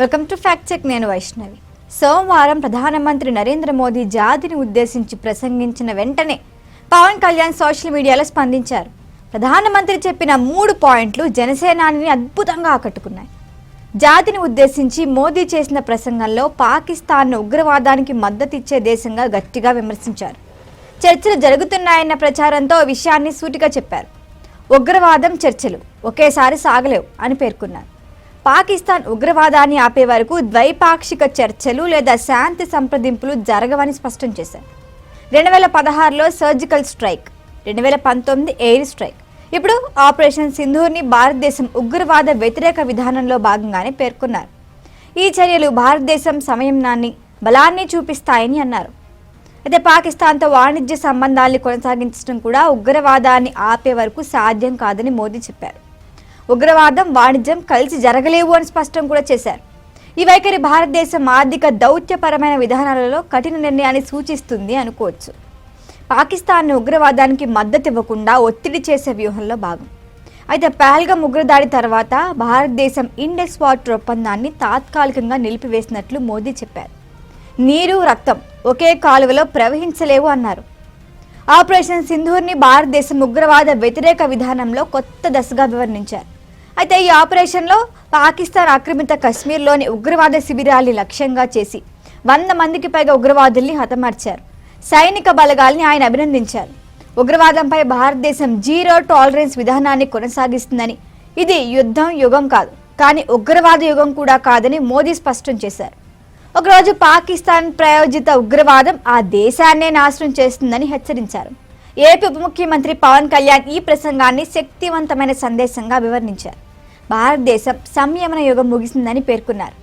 Welcome to fact check నేను వైష్ణవి. సోమవారం ప్రధానమంత్రి నరేంద్ర మోదీ జాతిని ఉద్దేశించి ప్రసంగించిన వెంటనే పవన్ కళ్యాణ్ సోషల్ మీడియాలో స్పందించారు. ప్రధానమంత్రి చెప్పిన మూడు పాయింట్లు జనసేనాని అద్భుతంగా ఆకట్టుకున్నాయి. జాతిని ఉద్దేశించి మోదీ చేసిన ప్రసంగంలో పాకిస్తాన్ను ఉగ్రవాదానికి మద్దతిచ్చే దేశంగా గట్టిగా విమర్శించారు. చర్చలు జరుగుతున్నాయన్న ప్రచారంతో విషయాన్ని సూటిగా చెప్పారు. ఉగ్రవాదం చర్చలు ఒకేసారి సాగలేవు అని పేర్కొన్నారు. పాకిస్తాన్ ఉగ్రవాదాన్ని ఆపే వరకు ద్వైపాక్షిక చర్చలు లేదా శాంతి సంప్రదింపులు జరగవని స్పష్టం చేశారు. రెండు వేల పదహారులో సర్జికల్ స్ట్రైక్ రెండు వేల పంతొమ్మిది ఎయిర్ స్ట్రైక్. ఇప్పుడు ఆపరేషన్ సింధూర్ని భారతదేశం ఉగ్రవాద వ్యతిరేక విధానంలో భాగంగానే పేర్కొన్నారు. ఈ చర్యలు భారతదేశం సంయమనాన్ని బలాన్ని చూపిస్తాయని అన్నారు. అయితే పాకిస్తాన్తో వాణిజ్య సంబంధాల్ని కొనసాగించడం కూడా ఉగ్రవాదాన్ని ఆపే వరకు సాధ్యం కాదని మోదీ చెప్పారు. ఉగ్రవాదం వాణిజ్యం కలిసి జరగలేవు అని స్పష్టం కూడా చేశారు. ఈ వైఖరి భారతదేశం ఆర్థిక దౌత్యపరమైన విధానాలలో కఠిన నిర్ణయాన్ని సూచిస్తుంది అనుకోవచ్చు. పాకిస్తాన్ ఉగ్రవాదానికి మద్దతు ఇవ్వకుండా ఒత్తిడి చేసే వ్యూహంలో భాగం. అయితే పహల్గం ఉగ్రదాడి తర్వాత భారతదేశం ఇండెక్స్ వాటర్ ఒప్పందాన్ని తాత్కాలికంగా నిలిపివేసినట్లు మోదీ చెప్పారు. నీరు రక్తం ఒకే కాలువలో ప్రవహించలేవు అన్నారు. ఆపరేషన్ సింధూర్ని భారతదేశం ఉగ్రవాద వ్యతిరేక విధానంలో కొత్త దశగా వివరించారు. అయితే ఈ ఆపరేషన్లో పాకిస్తాన్ ఆక్రమిత కశ్మీర్లోని ఉగ్రవాద శిబిరాల్ని లక్ష్యంగా చేసి వంద మందికి పైగా ఉగ్రవాదుల్ని హతమార్చారు. సైనిక బలగాల్ని ఆయన అభినందించారు. ఉగ్రవాదంపై భారతదేశం జీరో టాలరెన్స్ విధానాన్ని కొనసాగిస్తుందని. ఇది యుద్ధం యుగం కాదు కానీ ఉగ్రవాద యుగం కూడా కాదని మోదీ స్పష్టం చేశారు. ఒకరోజు పాకిస్తాన్ ప్రాయోజిత ఉగ్రవాదం ఆ దేశాన్నే నాశనం చేస్తుందని హెచ్చరించారు. ఏపీ ఉప ముఖ్యమంత్రి పవన్ కళ్యాణ్ ఈ ప్రసంగాన్ని శక్తివంతమైన సందేశంగా వివరించారు. భారతదేశం సంయమన యుగం ముగిసిందని పేర్కొన్నారు.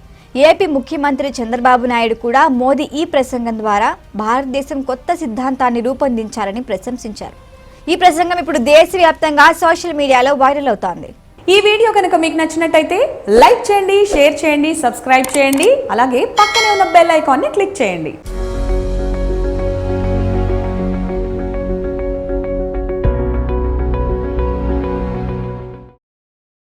ఏపీ ముఖ్యమంత్రి చంద్రబాబు నాయుడు కూడా మోదీ ఈ ప్రసంగం ద్వారా భారతదేశం కొత్త సిద్ధాంతాన్ని రూపొందించారని ప్రశంసించారు. ఈ ప్రసంగం ఇప్పుడు దేశవ్యాప్తంగా సోషల్ మీడియాలో వైరల్ అవుతోంది. ఈ వీడియో కనుక మీకు నచ్చినట్టయితే లైక్ చేయండి షేర్ చేయండి సబ్స్క్రైబ్ చేయండి అలాగే పక్కనే ఉన్న బెల్ ఐకాన్ని క్లిక్ చేయండి.